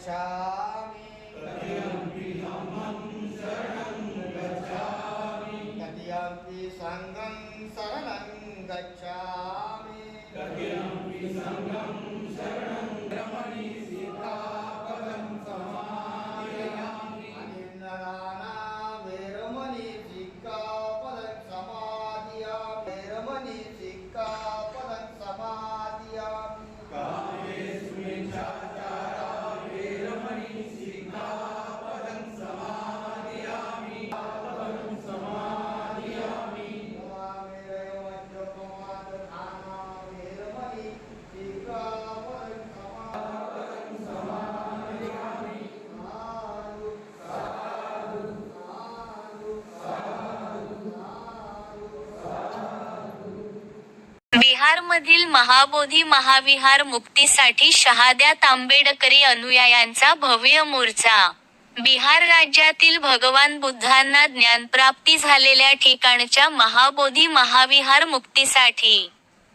गच्छामि तदीयम्पि सङ्गं शरणं गच्छामि अनिन्दनाना बिहारमधील महाबोधी महाविहार मुक्तीसाठी शहाद्यात आंबेडकरी अनुयायांचा भव्य मोर्चा. बिहार राज्यातील भगवान बुद्धांना ज्ञानप्राप्ती झालेल्या ठिकाणच्या महाबोधी महाविहार मुक्तीसाठी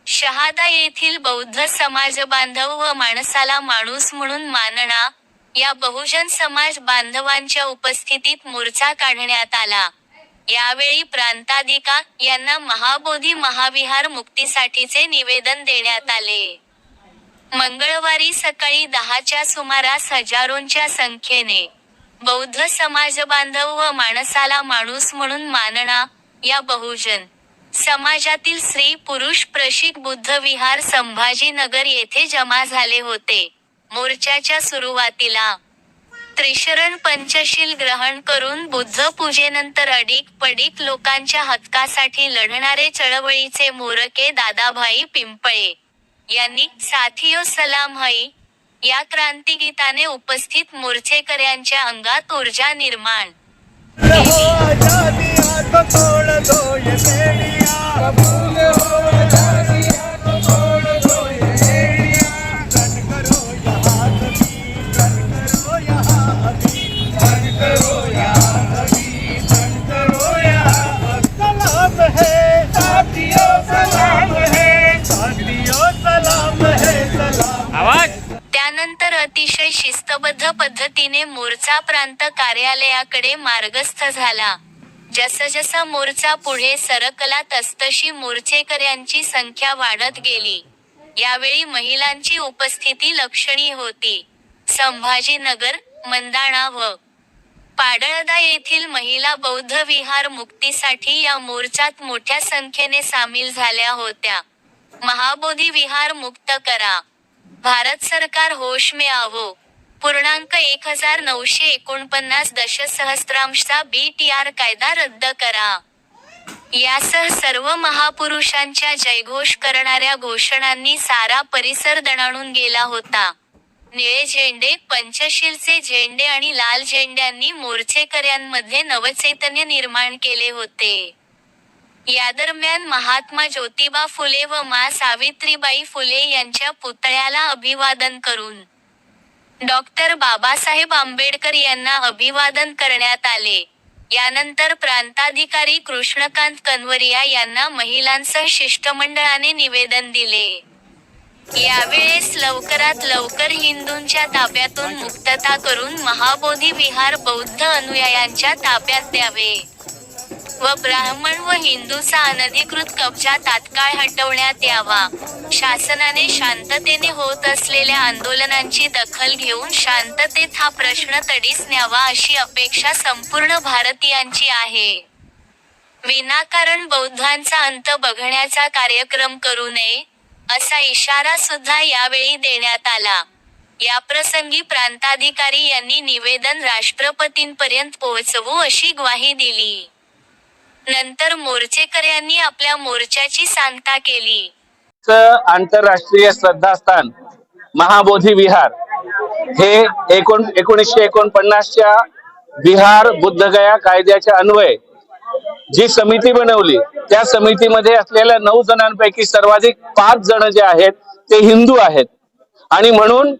शहादा येथील बौद्ध समाज बांधव व माणसाला माणूस म्हणून मानणा या बहुजन समाज बांधवांच्या उपस्थितीत मोर्चा काढण्यात आला. यावेळी प्रांताधिका यांना महाबोधी महाविहार मुक्तीसाठीचे निवेदन देण्यात आले. मंगळवारी सकाळी दहाच्या सुमारास हजारोंच्या संख्येने बौद्ध समाज बांधव व माणसाला माणूस म्हणून मानणा या बहुजन समाजातील स्त्री पुरुष प्रशिक बुद्ध विहार संभाजीनगर येथे जमा झाले होते. मोर्चाच्या सुरुवातीला त्रिशरण पंचशील ग्रहण करून बुद्ध पूजेनंतर अडीक पडीक लोकांच्या हक्कासाठी लढणारे चळवळीचे मोरके दादाभाई पिंपळे यांनी साथियो सलाम हई या क्रांतिगीताने उपस्थित मोर्चेकऱ्यांच्या अंगात ऊर्जा निर्माण. केली त्यानंतर अतिशय शिस्तबद्ध पद्धतीने मोर्चा प्रांत कार्यालयाकडे मार्गस्थ झाला. जसजसा मोर्चा पुढे सरकला तसतशी मोर्चेकऱ्यांची संख्या वाढत गेली. यावेळी महिलांची उपस्थिती लक्षणीय होती. संभाजीनगर मंदाणा व पाडळदा येथील महिला बौद्ध विहार मुक्तीसाठी या मोर्चात मोठ्या संख्येने सामील झाल्या होत्या. महाबोधी विहार मुक्त करा. भारत सरकार होश में आवो पूर्णांक एक हजार नऊशे एकोणपन्नास दशसहस्रांशचा बी टी आर कायदा रद्द करा. यासह सर्व महापुरुषांच्या जयघोष करणाऱ्या घोषणांनी सारा परिसर दणाणून गेला होता. निळे झेंडे पंचशीलचे झेंडे आणि लाल झेंड्यांनी मोर्चेकऱ्यांमध्ये नवचैतन्य निर्माण केले होते. या दरम्यान महात्मा ज्योतिबा फुले व मा सावित्रीबाई फुले यांच्या पुतळ्याला अभिवादन करून डॉक्टर बाबासाहेब आंबेडकर यांना अभिवादन करण्यात आले. यानंतर प्रांताधिकारी कृष्णकांत कनवरिया यांना महिलांसह शिष्टमंडळाने निवेदन दिले. यावेळेस लवकरात लवकर हिंदूंच्या ताब्यातून मुक्तता करून महाबोधी विहार बौद्ध अनुयायांच्या ताब्यात द्यावे. व ब्राह्मण व हिंदूचा अनधिकृत कब्जा तात्काळ हटवण्यात यावा. शासनाने शांततेने होत असलेल्या आंदोलनांची दखल घेऊन शांततेत हा प्रश्न तडीस न्यावा अशी अपेक्षा संपूर्ण भारतीयांची आहे. विनाकारण बौद्धांचा अंत बघण्याचा कार्यक्रम करू नये असा इशारा सुद्धा यावेळी देण्यात आला. याप्रसंगी प्रांताधिकारी यांनी निवेदन राष्ट्रपतींपर्यंत पोहोचवू अशी ग्वाही दिली. नंतर मोर्चेकऱ्यांनी आपल्या मोर्चाची सांगता केली. आंतरराष्ट्रीय श्रद्धास्थान महाबोधी विहार. हे एकोण एकोणीसशे एकोणपन्नासच्या बिहार बुद्धगया कायद्याच्या अन्वये. जी समिती बनवली त्या समितीमध्ये असलेल्या नऊ जणांपैकी सर्वाधिक पाच जण जे आहेत ते हिंदू आहेत. आणि म्हणून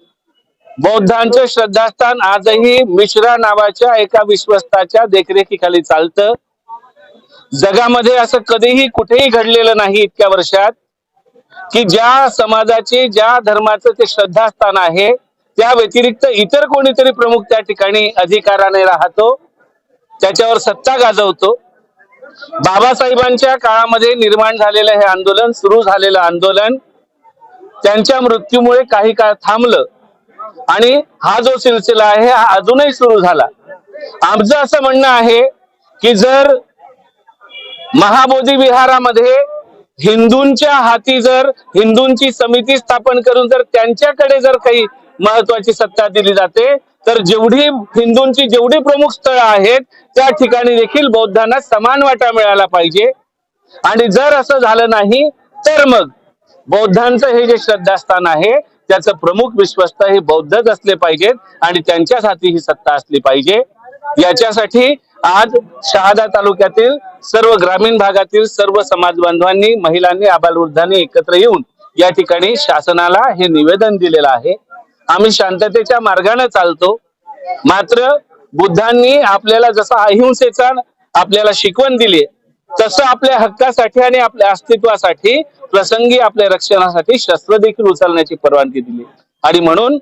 बौद्धांचे श्रद्धास्थान आजही मिश्रा नावाच्या एका विश्वस्ताच्या देखरेखीखाली चालतं. जगामध्ये असं कधीही कुठेही घडलेलं नाही इतक्या वर्षात की ज्या समाजाचे ज्या धर्माचं ते श्रद्धास्थान आहे त्या व्यतिरिक्त इतर कोणीतरी प्रमुख त्या ठिकाणी अधिकाराने राहतो त्याच्यावर सत्ता गाजवतो. बाबासाहेबांच्या काळामध्ये निर्माण झालेलं हे आंदोलन सुरू झालेलं आंदोलन त्यांच्या मृत्यूमुळे काही काळ थांबलं. आणि हा जो सिलसिला आहे हा अजूनही सुरू झाला. आमचं असं म्हणणं आहे की जर महाबोधी विहारामध्ये हिंदूंच्या हाती जर हिंदूंची समिती स्थापन करून जर त्यांच्याकडे जर काही महत्वाची सत्ता दिली जाते तर जेवढी हिंदूंची जेवढी प्रमुख स्थळं आहेत त्या ठिकाणी देखील बौद्धांना समान वाटा मिळाला पाहिजे. आणि जर असं झालं नाही तर मग बौद्धांचं हे जे श्रद्धास्थान आहे त्याचं प्रमुख विश्वस्त हे बौद्धच असले पाहिजेत आणि त्यांच्याच हाती ही सत्ता असली पाहिजे. याच्यासाठी आज शहादा तालुक्यातील सर्व ग्रामीण भागातील सर्व समाज बांधवांनी महिलांनी आबालवृद्धांनी एकत्र येऊन या ठिकाणी शासनाला हे निवेदन दिलेलं आहे. आम्ही शांततेच्या मार्गाने चालतो. मात्र बुद्धांनी आपल्याला जसा अहिंसेचा आपल्याला शिकवण दिली तसं आपल्या हक्कासाठी आणि आपल्या अस्तित्वासाठी प्रसंगी आपल्या रक्षणासाठी शस्त्र देखील उचलण्याची परवानगी दिली. आणि म्हणून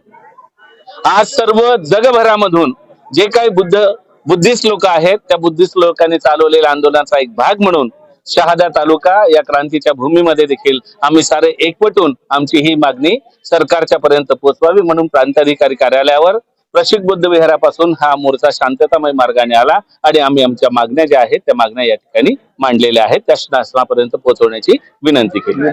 आज सर्व जगभरामधून जे काही बुद्ध बुद्धिस्ट लोक आहेत. त्या बुद्धिस्ट लोकांनी चालवलेल्या आंदोलनाचा एक भाग म्हणून शहादा तालुका या क्रांतीच्या भूमीमध्ये देखील आम्ही सारे एकवटून आमची ही मागणी सरकारच्या पर्यंत पोहोचवावी म्हणून प्रांताधिकारी कार्यालयावर प्रशिक बुद्ध विहारापासून हा मोर्चा शांततामय मार्गाने आला आणि आम्ही आमच्या मागण्या ज्या आहेत त्या मागण्या या ठिकाणी मांडलेल्या आहेत. त्या शासनापर्यंत पोहोचवण्याची विनंती केली.